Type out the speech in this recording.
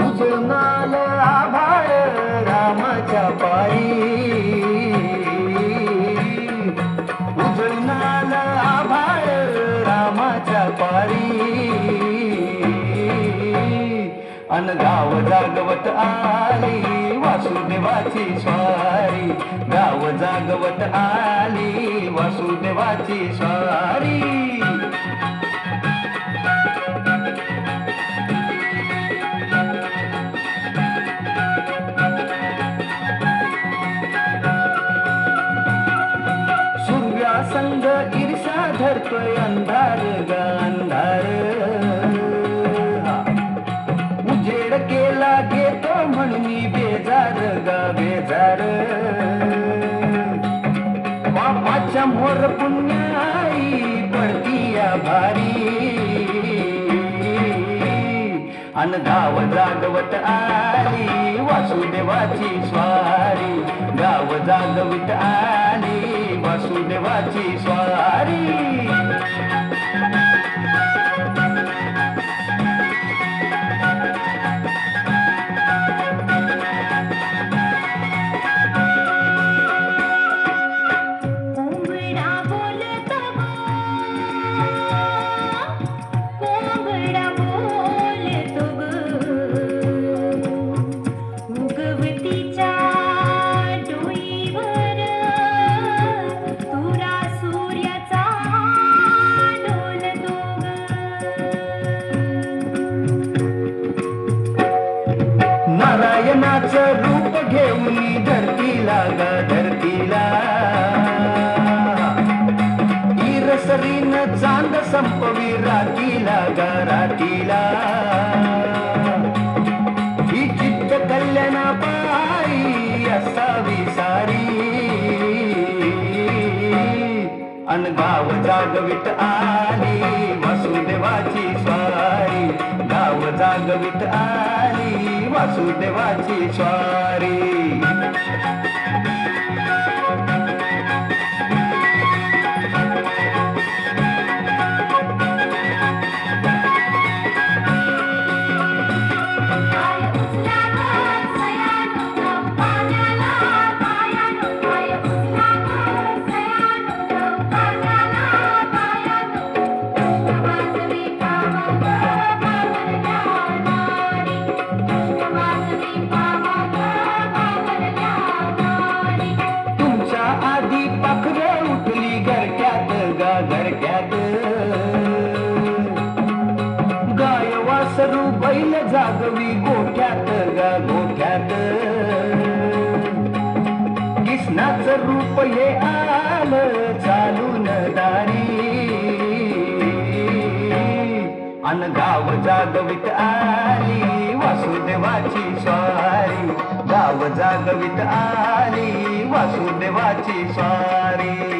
उजळमाल आभाळ रामाच्या पायी. उजळमाल आभाळ रामाच्या पायी. अन गाव जागवत आली वासुदेवाची स्वारी. गाव जागवत आली वासुदेवाची स्वारी. संग ईर्षा धरतोय अंधार ग अंधार उजेड केला घेतो म्हणून मी बेजार ग बेजार. बापाच्या मोर पुण्याई पडती या भारी. अन गाव जागवत आली वासुदेवाची स्वारी. गाव जागवित आली वासुदेवाची स्वारी. नारायणाचं रूप घेऊन धरतीला ग धरतीला. इरसरीन चांद संपवी रातीला ग रातीला. ही चित्त कल्याणा पाई असावी सारी. अनगाव जागवित आली वासुदेवाची स्वारी. गाव जागवित आली वासुदेवाची स्वारी. जागवी गोठ्यात गा गोठ्यात. कृष्णाच रूप हे आलं चालून दारी. अन गाव जागवित आली वासुदेवाची स्वारी. गाव जागवित आली वासुदेवाची स्वारी.